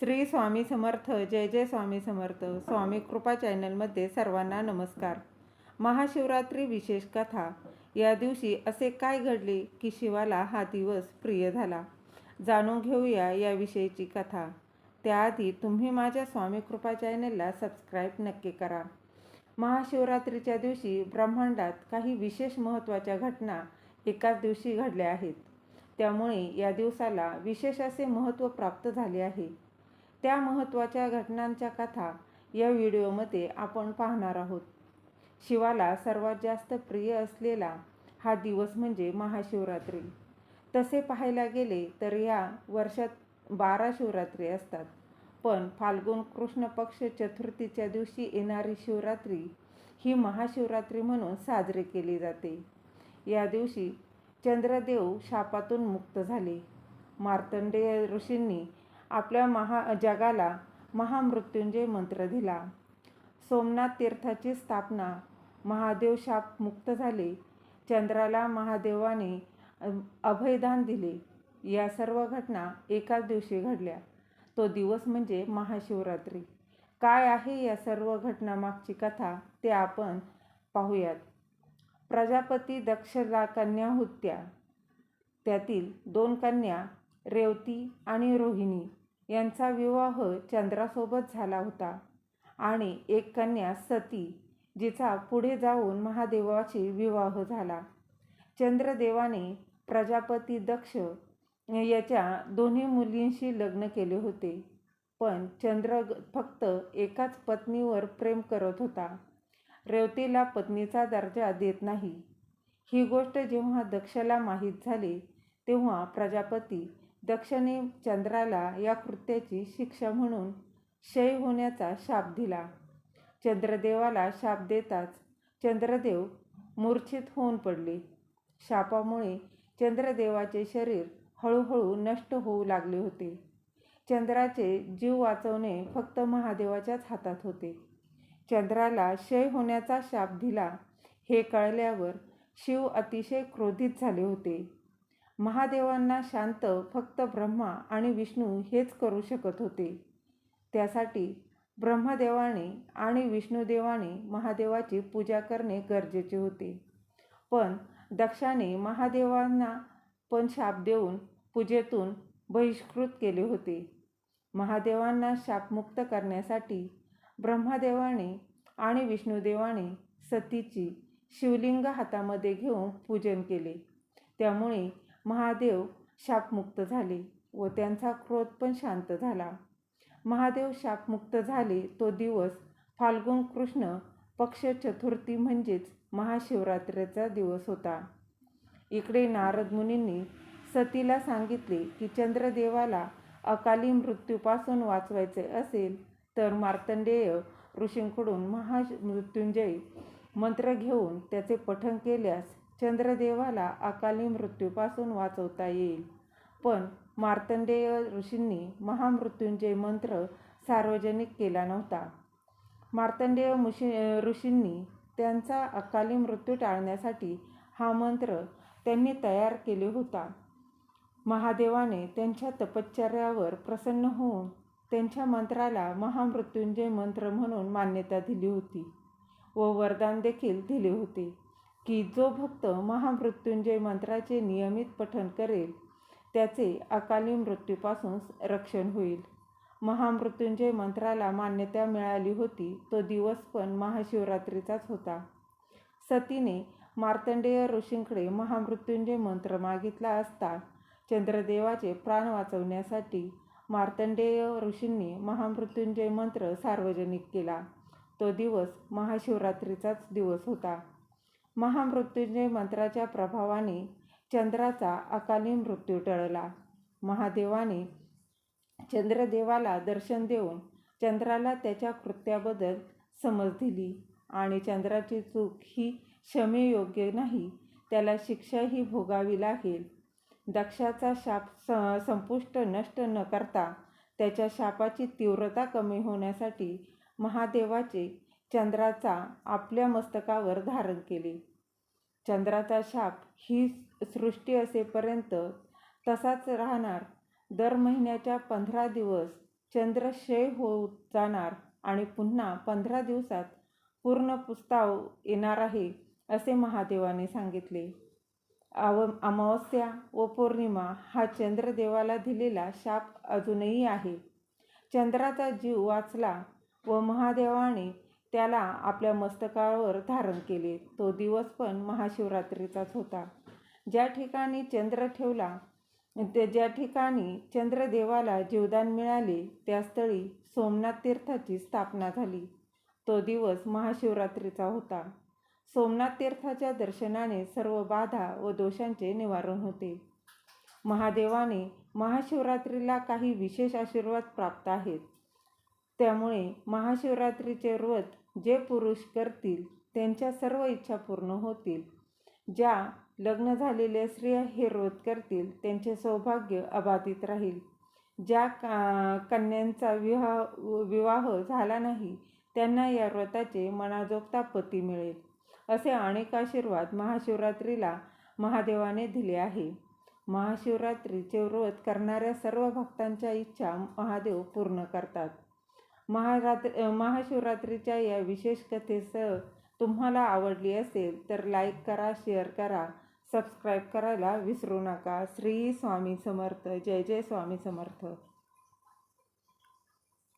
श्री स्वामी समर्थ जय जय स्वामी समर्थ. स्वामी कृपा चॅनलमध्ये सर्वांना नमस्कार. महाशिवरात्री विशेष कथा. या दिवशी असे काय घडले की शिवाला हा दिवस प्रिय झाला? जाणून घेऊया याविषयीची कथा. त्याआधी तुम्ही माझ्या स्वामी कृपा चॅनलला सबस्क्राईब नक्की करा. महाशिवरात्रीच्या दिवशी ब्रह्मांडात काही विशेष महत्त्वाच्या घटना एकाच दिवशी घडल्या आहेत. त्यामुळे या दिवसाला विशेष असे महत्त्व प्राप्त झाले आहे. त्या महत्त्वाच्या घटनांच्या कथा या व्हिडिओमध्ये आपण पाहणार आहोत. शिवाला सर्वात जास्त प्रिय असलेला हा दिवस म्हणजे महाशिवरात्री. तसे पाहायला गेले तर या वर्षात बारा शिवरात्री असतात. पण फाल्गुन कृष्ण पक्ष चतुर्थीच्या दिवशी येणारी शिवरात्री ही महाशिवरात्री म्हणून साजरी केली जाते. या दिवशी चंद्रदेव शापातून मुक्त झाले. मार्तंडेय ऋषींनी आपल्या महा जगाला महामृत्युंजय मंत्र दिला. सोमनाथ तीर्थाची स्थापना महादेव शाप मुक्त झाले. चंद्राला महादेवाने अभयदान दिले. या सर्व घटना एकाच दिवशी घडल्या. तो दिवस म्हणजे महाशिवरात्री. काय आहे या सर्व घटनामागची कथा ते आपण पाहूयात. प्रजापती दक्षला कन्या होत्या. त्यातील दोन कन्या रेवती आणि रोहिणी यांचा विवाह चंद्रासोबत झाला होता. आणि एक कन्या सती जिचा पुढे जाऊन महादेवाशी विवाह झाला. चंद्रदेवाने प्रजापती दक्ष याच्या दोन्ही मुलींशी लग्न केले होते. पण चंद्र फक्त एकाच पत्नीवर प्रेम करत होता. रेवतीला पत्नीचा दर्जा देत नाही. ही गोष्ट जेव्हा दक्षला माहीत झाली तेव्हा प्रजापती दक्षने चंद्राला या कृत्याची शिक्षा म्हणून क्षय होण्याचा शाप दिला. चंद्रदेवाला शाप देताच चंद्रदेव मूर्छित होऊन पडले. शापामुळे चंद्रदेवाचे शरीर हळूहळू नष्ट होऊ लागले होते. चंद्राचे जीव वाचवणे फक्त महादेवाच्याच हातात होते. चंद्राला क्षय होण्याचा शाप दिला हे कळल्यावर शिव अतिशय क्रोधित झाले होते. महादेवांना शांत फक्त ब्रह्मा आणि विष्णू हेच करू शकत होते. त्यासाठी ब्रह्मदेवाने आणि विष्णुदेवाने महादेवाची पूजा करणे गरजेचे होते. पण दक्षाने महादेवांना पण शाप देऊन पूजेतून बहिष्कृत केले होते. महादेवांना शापमुक्त करण्यासाठी ब्रह्मदेवाने आणि विष्णुदेवाने सतीची शिवलिंग हातामध्ये घेऊन पूजन केले. त्यामुळे महादेव शापमुक्त झाले व त्यांचा क्रोध पण शांत झाला. महादेव शापमुक्त झाले तो दिवस फाल्गुन कृष्ण पक्ष चतुर्थी म्हणजेच महाशिवरात्रीचा दिवस होता. इकडे नारद मुनींनी सतीला सांगितले की चंद्रदेवाला अकाली मृत्यूपासून वाचवायचे असेल तर मार्तंडेय ऋषींकडून महामृत्युंजय मंत्र घेऊन त्याचे पठण केल्यास चंद्रदेवाला अकाली मृत्यूपासून वाचवता येईल. पण मार्तंडेय ऋषींनी महामृत्युंजय मंत्र सार्वजनिक केला नव्हता. मार्तंडेय मुशी ऋषींनी त्यांचा अकाली मृत्यू टाळण्यासाठी हा मंत्र त्यांनी तयार केले होता. महादेवाने त्यांच्या तपश्चर्यावर प्रसन्न होऊन त्यांच्या मंत्राला महामृत्युंजय मंत्र म्हणून मान्यता दिली होती व वरदान देखील दिले होते. की जो भक्त महामृत्युंजय मंत्राचे नियमित पठण करेल त्याचे अकाली मृत्यूपासून रक्षण होईल. महामृत्युंजय मंत्राला मान्यता मिळाली होती तो दिवस पण महाशिवरात्रीचाच होता. सतीने मार्तंडेय ऋषींकडे महामृत्युंजय मंत्र मागितला असता चंद्रदेवाचे प्राण वाचवण्यासाठी मार्तंडेय ऋषींनी महामृत्युंजय मंत्र सार्वजनिक केला. तो दिवस महाशिवरात्रीचाच दिवस होता. महामृत्युंजय मंत्राच्या प्रभावाने चंद्राचा अकाली मृत्यू टळला. महादेवाने चंद्रदेवाला दर्शन देऊन चंद्राला त्याच्या कृत्याबद्दल समज दिली आणि चंद्राची चूक ही क्षमेयोग्य नाही त्याला शिक्षाही भोगावी लागेल. दक्षाचा शाप स संपुष्ट नष्ट न करता त्याच्या शापाची तीव्रता कमी होण्यासाठी महादेवाचे चंद्राचा आपल्या मस्तकावर धारण केले. चंद्राचा शाप ही सृष्टी असेपर्यंत तसाच राहणार. दर महिन्याच्या पंधरा दिवस चंद्र क्षय होत जाणार आणि पुन्हा पंधरा दिवसात पूर्ण पुस्ताव येणार आहे असे महादेवाने सांगितले. अव अमावस्या व पौर्णिमा हा चंद्रदेवाला दिलेला शाप अजूनही आहे. चंद्राचा जीव वाचला व महादेवाने त्याला आपल्या मस्तकावर धारण केले. तो दिवस पण महाशिवरात्रीचाच होता. ज्या ठिकाणी चंद्र ठेवला ते ज्या ठिकाणी चंद्रदेवाला जीवदान मिळाले त्या स्थळी सोमनाथ तीर्थाची स्थापना झाली. तो दिवस महाशिवरात्रीचा होता. सोमनाथ तीर्थाच्या दर्शनाने सर्व बाधा व दोषांचे निवारण होते. महादेवाने महाशिवरात्रीला काही विशेष आशीर्वाद प्राप्त आहेत. त्यामुळे महाशिवरात्रीचे व्रत जे पुरुष करतील त्यांच्या सर्व इच्छा पूर्ण होतील. ज्या लग्न झालेल्या स्त्रिया हे व्रत करतील त्यांचे सौभाग्य अबाधित राहील. ज्या का कन्यांचा विवाह विवाह झाला नाही त्यांना या व्रताचे मनाजोगता पती मिळेल असे अनेक आशीर्वाद महाशिवरात्रीला महादेवाने दिले आहे. महाशिवरात्रीचे व्रत करणाऱ्या सर्व भक्तांच्या इच्छा महादेव पूर्ण करतात. महारात्र महाशिवरात्रीच्या या विशेष कथेसह तुम्हाला आवडली असेल तर लाईक करा शेअर करा सबस्क्राईब करायला विसरू नका. श्री स्वामी समर्थ. जय जय स्वामी समर्थ.